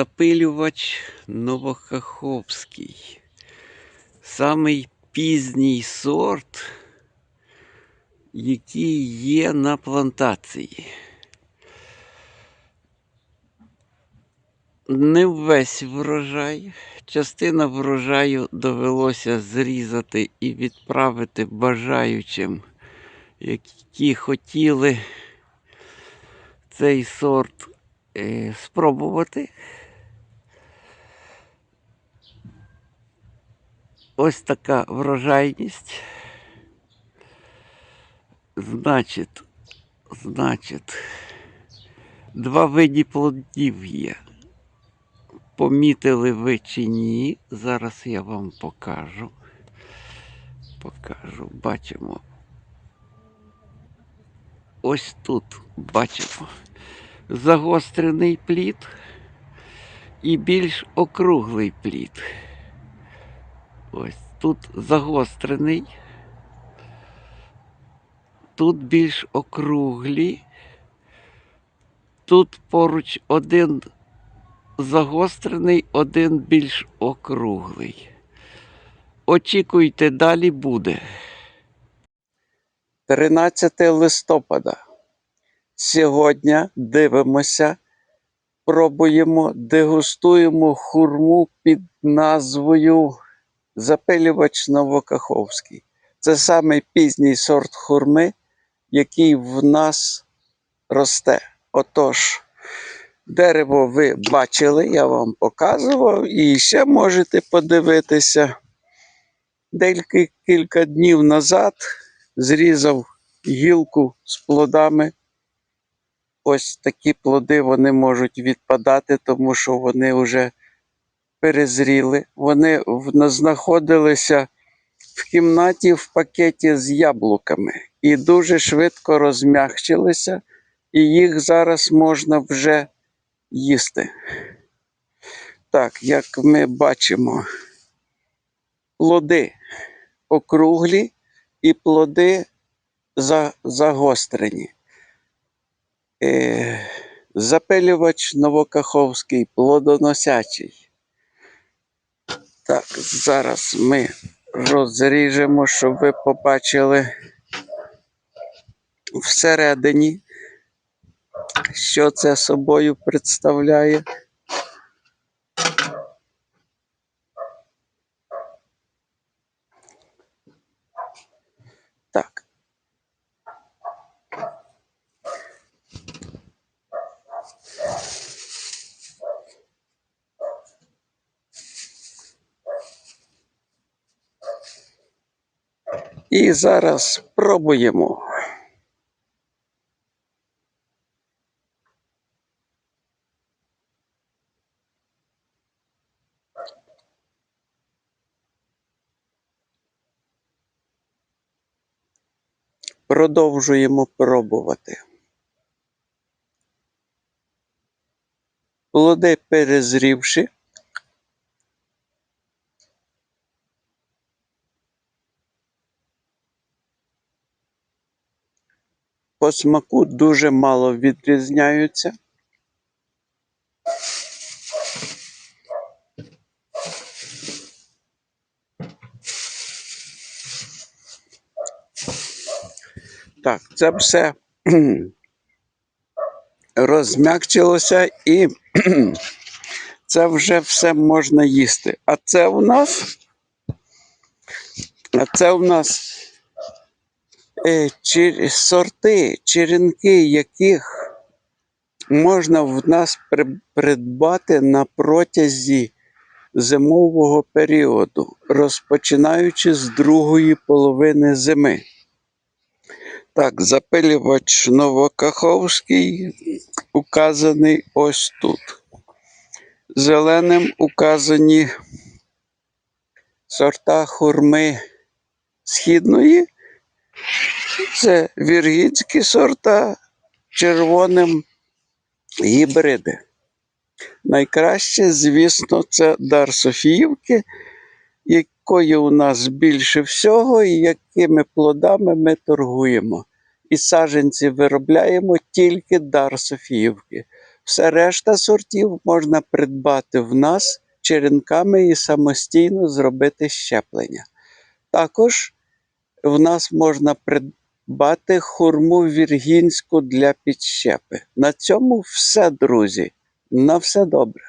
Запилювач Новокаховський. Самий пізній сорт, який є на плантації. Не весь врожай. Частина врожаю довелося зрізати і відправити бажаючим, які хотіли цей сорт е, спробувати. Ось така врожайність. Значить, значить, два види плодів є. Помітили ви чи ні? Зараз я вам покажу. Покажу, бачимо. Ось тут бачимо загострений плід і більш округлий плід. Ось тут загострений. Тут більш округлі. Тут поруч один загострений, один більш округлий. Очікуйте, далі буде. 13 листопада. Сьогодні дивимося, пробуємо, дегустуємо хурму під назвою Запилювач Новокаховський. Це самий пізній сорт хурми, який в нас росте. Отож, дерево ви бачили, я вам показував, і ще можете подивитися. Деякі кілька днів назад зрізав гілку з плодами. Ось такі плоди вони можуть відпадати, тому що вони вже перезріли. Вони знаходилися в кімнаті в пакеті з яблуками і дуже швидко розм'якчилися, і їх зараз можна вже їсти. Так, як ми бачимо, плоди округлі і плоди загострені. Е, запилювач Новокаховський, плодоносячий. Так, зараз ми розріжемо, щоб ви побачили всередині, що це собою представляє. Так. І зараз пробуємо. Продовжуємо пробувати. Плоди перезрівши. По смаку дуже мало відрізняються. Так, це все розм'якчилося і це вже все можна їсти. А це у нас, а це у нас сорти, черенки, яких можна в нас при- придбати на протязі зимового періоду, розпочинаючи з другої половини зими. Так, запилювач Новокаховський указаний ось тут. Зеленим указані сорта хурми східної. Це віргінські сорта, червоним гібриди. Найкраще, звісно, це дар Софіївки, якої у нас більше всього, і якими плодами ми торгуємо. І саджанці виробляємо тільки дар Софіївки. Все решта сортів можна придбати в нас черенками і самостійно зробити щеплення. Також в нас можна придбати хурму віргінську для підщепи. На цьому все, друзі. На все добре.